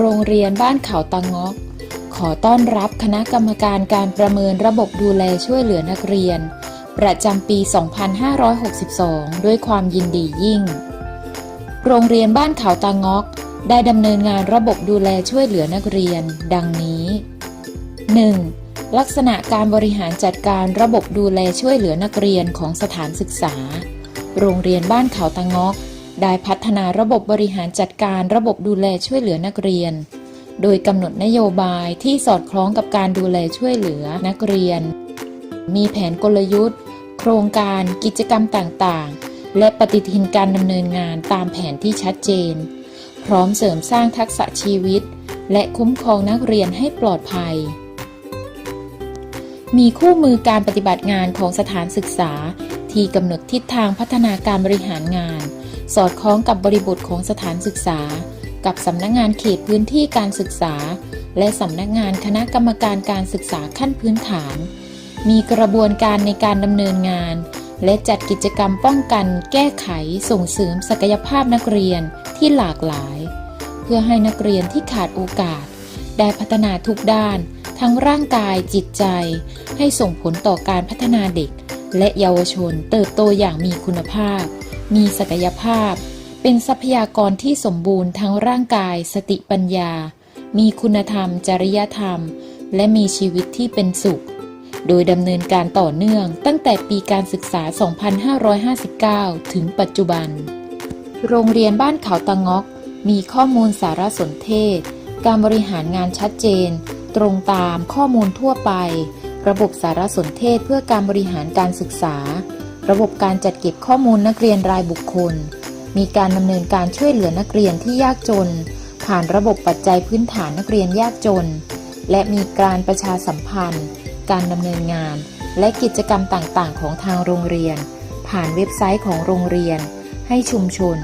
โรงเรียนบ้านเขาตางอก ขอต้อนรับคณะกรรมการการประเมินระบบดูแลช่วยเหลือนักเรียน ประจำปี 2562 ด้วยความยินดียิ่ง โรงเรียนบ้านเขาตางอก ได้ดำเนินงานระบบดูแลช่วยเหลือนักเรียน ดังนี้ 1. ลักษณะการบริหารจัดการระบบดูแลช่วยเหลือนักเรียนของสถานศึกษา โรงเรียนบ้านเขาตางอก ได้พัฒนาระบบบริหารจัดการระบบดูแลช่วยเหลือนักเรียน โดยกำหนดนโยบายที่สอดคล้องกับการดูแลช่วยเหลือนักเรียน มีแผนกลยุทธ์ โครงการกิจกรรมต่างๆ และปฏิทินการดำเนินงานตามแผนที่ชัดเจน พร้อมเสริมสร้างทักษะชีวิต และคุ้มครองนักเรียนให้ปลอดภัย มีคู่มือการปฏิบัติงานของสถานศึกษาที่กำหนดทิศทางพัฒนาการบริหารงาน สอดคล้องกับบริบทของสถานศึกษา กับสำนักงานเขตพื้นที่การศึกษา และสำนักงานคณะกรรมการการศึกษาขั้นพื้นฐาน มีกระบวนการในการดำเนินงาน และจัดกิจกรรมป้องกัน แก้ไข ส่งเสริมศักยภาพนักเรียนที่หลากหลาย เพื่อให้นักเรียนที่ขาดโอกาส ได้พัฒนาทุกด้าน ทั้งร่างกายจิตใจ ให้ส่งผลต่อการพัฒนาเด็ก และเยาวชนเติบโตอย่างมีคุณภาพ มีศักยภาพ เป็นทรัพยากรที่สมบูรณ์ทั้งร่างกาย สติปัญญา มีคุณธรรม จริยธรรม และมีชีวิตที่เป็นสุข โดยดำเนินการต่อเนื่องตั้งแต่ปีการศึกษา 2559 ถึงปัจจุบัน โรงเรียนบ้านเขาตะงอก มีข้อมูลสารสนเทศ การบริหารงานชัดเจน ตรงตามข้อมูลทั่วไป ระบบสารสนเทศเพื่อการบริหารการศึกษา ระบบการจัดเก็บข้อมูลนักเรียนรายบุคคล มีการดำเนินการช่วยเหลือนักเรียนที่ยากจน ผ่านระบบปัจจัยพื้นฐานนักเรียนยากจน และมีการประชาสัมพันธ์ การดำเนินงาน และกิจกรรมต่างๆ ของทางโรงเรียน ผ่านเว็บไซต์ของโรงเรียน ให้ชุมชน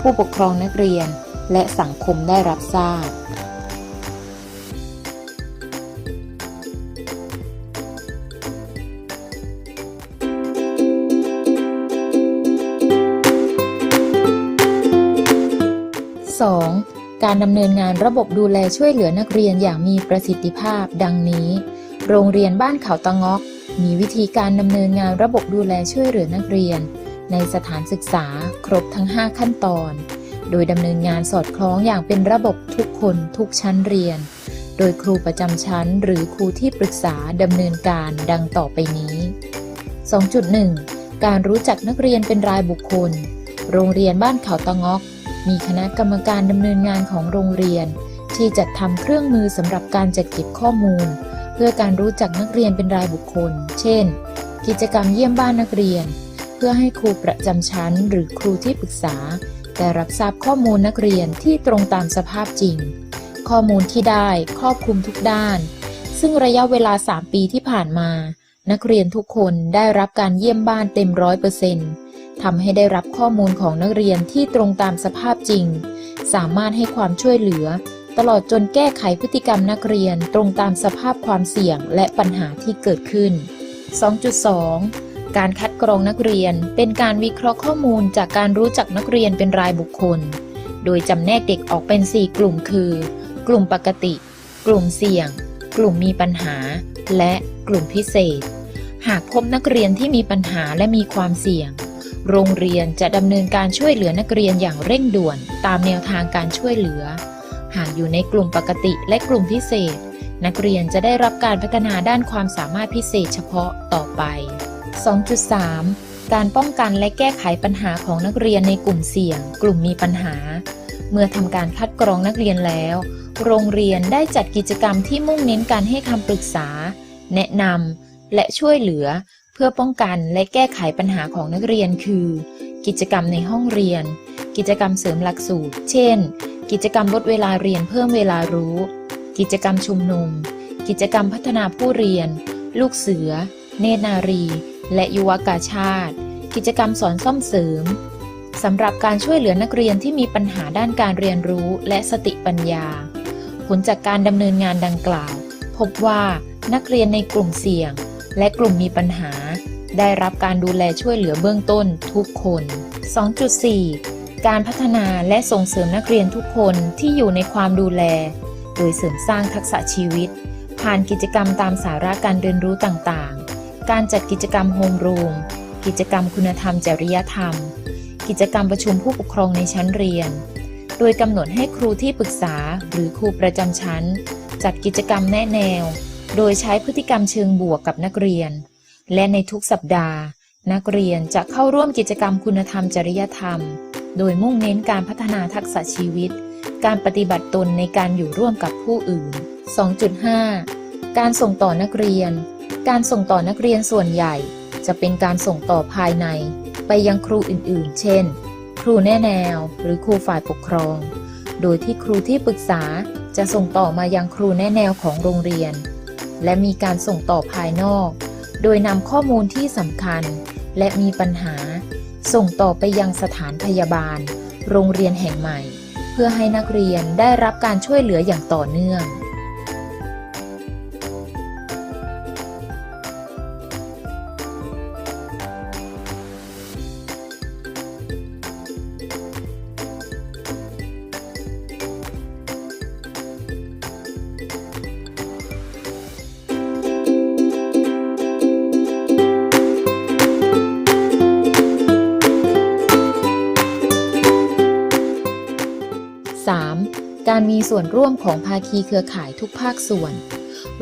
ผู้ปกครองนักเรียน และสังคมได้รับทราบ 2. การดำเนินงานระบบดูแลช่วยเหลือนักเรียนอย่างมีประสิทธิภาพ ดังนี้ โรงเรียนบ้านเขาตะงอก มีวิธีการดำเนินงานระบบดูแลช่วยเหลือนักเรียน ในสถานศึกษาครบทั้ง 5 ขั้นตอน โดยดำเนินงานสอดคล้องอย่างเป็นระบบทุกคนทุกชั้นเรียน โดยครูประจำชั้น หรือครูที่ปรึกษาดำเนินการดังต่อไปนี้ 2.1 การรู้จักนักเรียนเป็นรายบุคคล โรงเรียนบ้านเขาตะงอก มีคณะกรรมการดำเนินงานของโรงเรียน ที่จัดทำเครื่องมือสำหรับการจัดเก็บข้อมูล เพื่อการรู้จักนักเรียนเป็นรายบุคคล เช่น กิจกรรมเยี่ยมบ้านนักเรียน เพื่อให้ครูประจำชั้น หรือครูที่ปรึกษาได้รับทราบข้อมูลนักเรียนที่ตรงตามสภาพจริง ข้อมูลที่ได้ครอบคลุมทุกด้าน ซึ่งระยะเวลา 3 ปีที่ผ่านมา นักเรียนทุกคนได้รับการเยี่ยมบ้านเต็มร้อยเปอร์เซ็นต์ ทำให้ได้รับข้อมูลของนักเรียนที่ตรงตามสภาพจริง สามารถให้ความช่วยเหลือ ตลอดจนแก้ไขพฤติกรรมนักเรียนตรงตามสภาพความเสี่ยงและปัญหาที่เกิดขึ้น 2.2 การคัดกรองนักเรียนเป็นการวิเคราะห์ข้อมูลจากการรู้จักนักเรียนเป็นรายบุคคล โดยจำแนกเด็กออกเป็น 4 กลุ่มคือ กลุ่มปกติ กลุ่มเสี่ยง กลุ่มมีปัญหา และกลุ่มพิเศษ หากพบนักเรียนที่มีปัญหาและมีความเสี่ยง โรงเรียนจะดำเนินการช่วยเหลือนักเรียนอย่างเร่งด่วนตามแนวทางการช่วยเหลือ หากอยู่ในกลุ่มปกติและกลุ่มพิเศษ นักเรียนจะได้รับการพัฒนาด้านความสามารถพิเศษเฉพาะต่อไป 2.3 การป้องกันและแก้ไขปัญหาของนักเรียนในกลุ่มเสี่ยง กลุ่มมีปัญหา เมื่อทำการคัดกรองนักเรียนแล้ว โรงเรียนได้จัดกิจกรรมที่มุ่งเน้นการให้คำปรึกษา แนะนำและช่วยเหลือ เพื่อป้องกันและแก้ไขปัญหาของนักเรียนคือ กิจกรรมในห้องเรียน กิจกรรมเสริมหลักสูตร เช่น กิจกรรมลดเวลาเรียนเพิ่มเวลารู้ กิจกรรมชุมนุม กิจกรรมพัฒนาผู้เรียน ลูกเสือ เนตรนารี และยุวกาชาติ กิจกรรมสอนซ่อมเสริมสำหรับการช่วยเหลือนักเรียนที่มีปัญหาด้านการเรียนรู้และสติปัญญา ผลจากการดำเนินงานดังกล่าว พบว่านักเรียนในกลุ่มเสี่ยง และกลุ่มมีปัญหา ได้รับการดูแลช่วยเหลือเบื้องต้นทุกคน 2.4 การพัฒนาและส่งเสริมนักเรียนทุกคนที่อยู่ในความดูแล โดยเสริมสร้างทักษะชีวิต ผ่านกิจกรรมตามสาระการเรียนรู้ต่างๆ การจัดกิจกรรมโฮมรูม กิจกรรมคุณธรรมจริยธรรม กิจกรรมประชุมผู้ปกครองในชั้นเรียน โดยกำหนดให้ครูที่ปรึกษาหรือครูประจำชั้น จัดกิจกรรมแนะแนว โดยใช้พฤติกรรมเชิงบวกกับนักเรียน และในทุกสัปดาห์ นักเรียนจะเข้าร่วมกิจกรรมคุณธรรมจริยธรรม โดยมุ่งเน้นการพัฒนาทักษะชีวิต การปฏิบัติตนในการอยู่ร่วมกับผู้อื่น 2.5 การส่งต่อนักเรียน การส่งต่อนักเรียนส่วนใหญ่ จะเป็นการส่งต่อภายใน ไปยังครูอื่นๆ เช่น ครูแนแนว หรือครูฝ่ายปกครอง โดยที่ครูที่ปรึกษาจะส่งต่อมายังครูแนแนวของโรงเรียน และมีการส่งต่อภายนอก โดยนำข้อมูลที่สำคัญ และมีปัญหา ส่งต่อไปยังสถานพยาบาล โรงเรียนแห่งใหม่ เพื่อให้นักเรียนได้รับการช่วยเหลืออย่างต่อเนื่อง การมีส่วนร่วมของภาคีเครือข่ายทุกภาคส่วน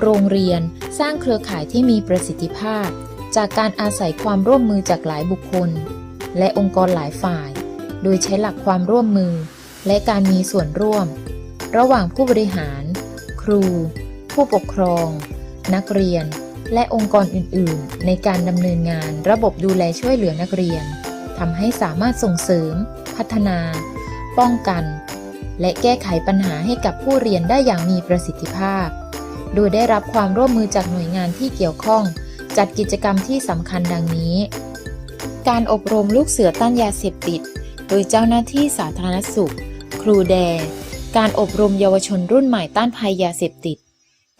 โรงเรียนสร้างเครือข่ายที่มีประสิทธิภาพ จากการอาศัยความร่วมมือจากหลายบุคคล และองค์กรหลายฝ่าย โดยใช้หลักความร่วมมือ และการมีส่วนร่วม ระหว่างผู้บริหาร ครู ผู้ปกครอง นักเรียน และองค์กรอื่น ๆ ในการดำเนินงานระบบดูแลช่วยเหลือนักเรียนทำให้สามารถส่งเสริม พัฒนา ป้องกัน และแก้ไขปัญหาให้กับผู้เรียนได้อย่างมีประสิทธิภาพ โดยได้รับความร่วมมือจากหน่วยงานที่เกี่ยวข้อง จัดกิจกรรมที่สำคัญดังนี้ การอบรมลูกเสือต้านยาเสพติด โดยเจ้าหน้าที่สาธารณสุข ครูแด การอบรมเยาวชนรุ่นใหม่ต้านภัยยาเสพติด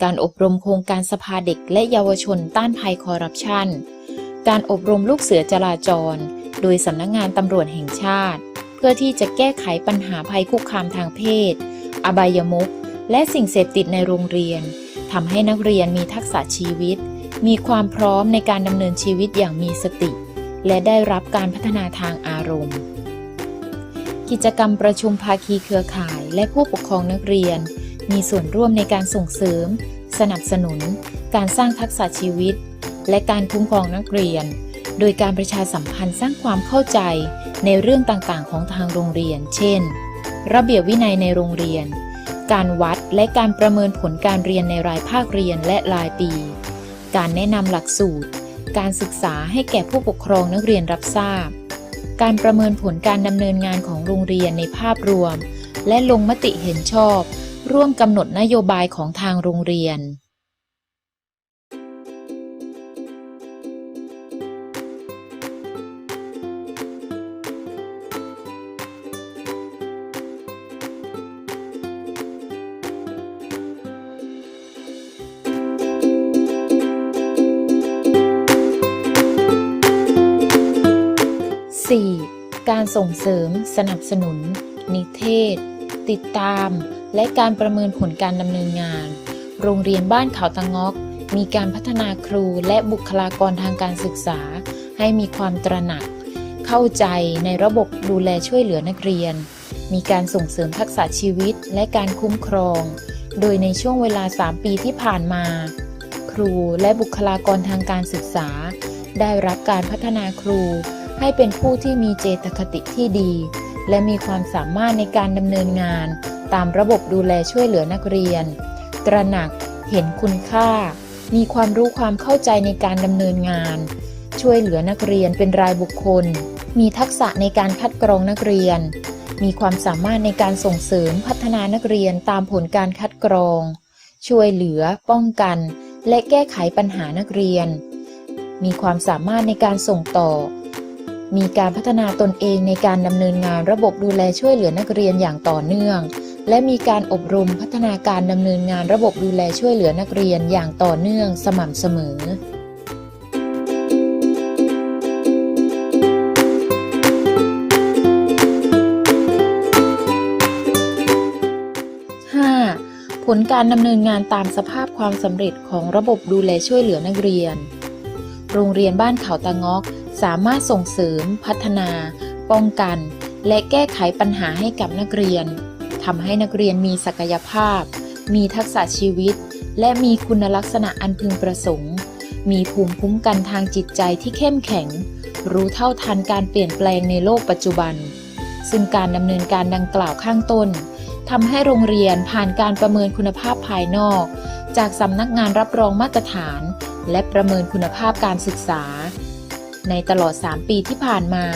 การอบรมโครงการสภาเด็กและเยาวชนต้านภัยคอร์รัปชัน การอบรมลูกเสือจราจร โดยสำนักงงานตำรวจแห่งชาติ พื่อที่จะแก้ไขปัญหาภัยคุกคามทางเพศ อบายมุขและสิ่งเสพติดในโรงเรียนทำให้นักเรียนมีทักษะชีวิต มีความพร้อมในการดำเนินชีวิตอย่างมีสติ และได้รับการพัฒนาทางอารมณ์ กิจกรรมประชุมภาคีเครือข่ายและผู้ปกครองนักเรียน มีส่วนร่วมในการส่งเสริม สนับสนุน การสร้างทักษะชีวิต และการคุ้มครองนักเรียน โดยการประชาสัมพันธ์สร้างความเข้าใจ ในเรื่องต่างๆ ของทางโรงเรียน เช่น ระเบียบวินัยในโรงเรียน การวัดและการประเมินผลการเรียนในรายภาคเรียนและรายปี การแนะนำหลักสูตร การศึกษาให้แก่ผู้ปกครองนักเรียนรับทราบ การประเมินผลการดำเนินงานของโรงเรียนในภาพรวม และลงมติเห็นชอบ ร่วมกำหนดนโยบายของทางโรงเรียน 4. การส่งเสริม สนับสนุน นิเทศ ติดตาม และการประเมินผลการดำเนินงาน โรงเรียนบ้านเขาตะงอก มีการพัฒนาครูและบุคลากรทางการศึกษา ให้มีความตระหนัก เข้าใจในระบบดูแลช่วยเหลือนักเรียน มีการส่งเสริมทักษะชีวิตและการคุ้มครอง โดยในช่วงเวลา 3 ปีที่ผ่านมา ครูและบุคลากรทางการศึกษา ได้รับการพัฒนาครู ให้เป็นผู้ที่มีเจตคติที่ดี และมีความสามารถในการดำเนินงาน ตามระบบดูแลช่วยเหลือนักเรียน ตระหนักเห็นคุณค่า มีความรู้ความเข้าใจในการดำเนินงาน ช่วยเหลือนักเรียนเป็นรายบุคคล มีทักษะในการคัดกรองนักเรียน มีความสามารถในการส่งเสริมพัฒนานักเรียนตามผลการคัดกรอง ช่วยเหลือ ป้องกัน และแก้ไขปัญหานักเรียน มีความสามารถในการส่งต่อ มีการพัฒนาตนเองในการดำเนินงานระบบดูแลช่วยเหลือนักเรียนอย่างต่อเนื่อง และมีการอบรมพัฒนาการดำเนินงานระบบดูแลช่วยเหลือนักเรียนอย่างต่อเนื่องสม่ำเสมอผลการดำเนินงานตามสภาพความสำเร็จของระบบดูแลช่วยเหลือนักเรียน โรงเรียนบ้านเขาตะงอก สามารถส่งเสริม พัฒนา ป้องกัน และแก้ไขปัญหาให้กับนักเรียนทำให้นักเรียนมีศักยภาพ มีทักษะชีวิต และมีคุณลักษณะอันพึงประสงค์ มีภูมิคุ้มกันทางจิตใจที่เข้มแข็ง รู้เท่าทันการเปลี่ยนแปลงในโลกปัจจุบัน ซึ่งการดำเนินการดังกล่าวข้างต้นทำให้โรงเรียนผ่านการประเมินคุณภาพภายนอก จากสำนักงานรับรองมาตรฐาน และประเมินคุณภาพการศึกษา ในตลอด 3 ปีที่ผ่านมา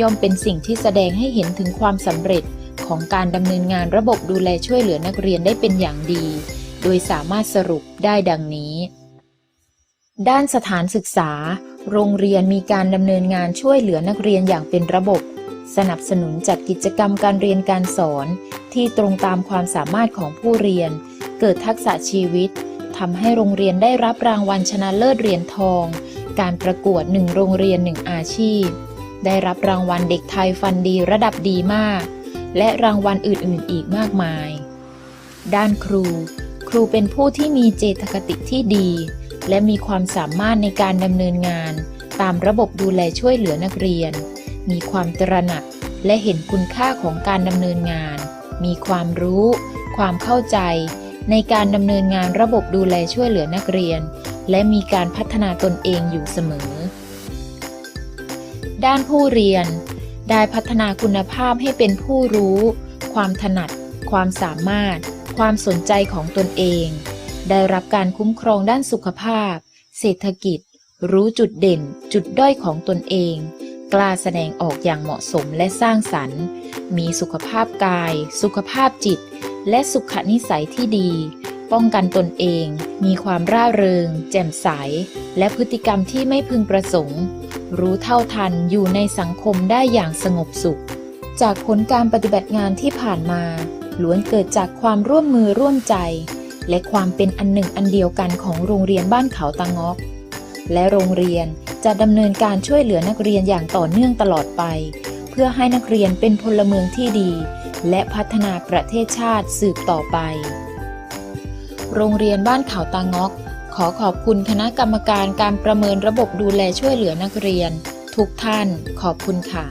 ย่อมเป็นสิ่งที่แสดงให้เห็นถึงความสำเร็จของการดำเนินงานระบบดูแลช่วยเหลือนักเรียนได้เป็นอย่างดี โดยสามารถสรุปได้ดังนี้ ด้านสถานศึกษา โรงเรียนมีการดำเนินงานช่วยเหลือนักเรียนอย่างเป็นระบบ สนับสนุนจัดกิจกรรมการเรียนการสอน ที่ตรงตามความสามารถของผู้เรียน เกิดทักษะชีวิตทำให้โรงเรียนได้รับรางวัลชนะเลิศเหรียญทอง การประกวดหนึ่งโรงเรียนหนึ่งอาชีพ ได้รับรางวัลเด็กไทยฟันดีระดับดีมาก และรางวัลอื่นๆ อีกมากมาย ด้านครู ครูเป็นผู้ที่มีเจตคติที่ดี และมีความสามารถในการดำเนินงาน ตามระบบดูแลช่วยเหลือนักเรียน มีความตระหนักและเห็นคุณค่าของการดำเนินงาน มีความรู้ ความเข้าใจ ในการดำเนินงานระบบดูแลช่วยเหลือนักเรียน และมีการพัฒนาตนเองอยู่เสมอ ด้านผู้เรียน ได้พัฒนาคุณภาพให้เป็นผู้รู้ ความถนัด ความสามารถ ความสนใจของตนเอง ได้รับการคุ้มครองด้านสุขภาพ เศรษฐกิจ รู้จุดเด่น จุดด้อยของตนเอง กล้าแสดงออกอย่างเหมาะสมและสร้างสรรค์ มีสุขภาพกาย สุขภาพจิต และสุขนิสัยที่ดี ป้องกันตนเอง มีความร่าเริง แจ่มใส และพฤติกรรมที่ไม่พึงประสงค์ รู้เท่าทันอยู่ในสังคมได้อย่างสงบสุข จากผลการปฏิบัติงานที่ผ่านมา ล้วนเกิดจากความร่วมมือร่วมใจ และความเป็นอันหนึ่งอันเดียวกันของโรงเรียนบ้านเขาตางอก และโรงเรียนจะดำเนินการช่วยเหลือนักเรียนอย่างต่อเนื่องตลอดไป เพื่อให้นักเรียนเป็นพลเมืองที่ดี และพัฒนาประเทศชาติสืบต่อไป โรงเรียนบ้านเขาตางอก ขอขอบคุณคณะกรรมการการประเมินระบบดูแลช่วยเหลือนักเรียน ทุกท่านขอบคุณค่ะ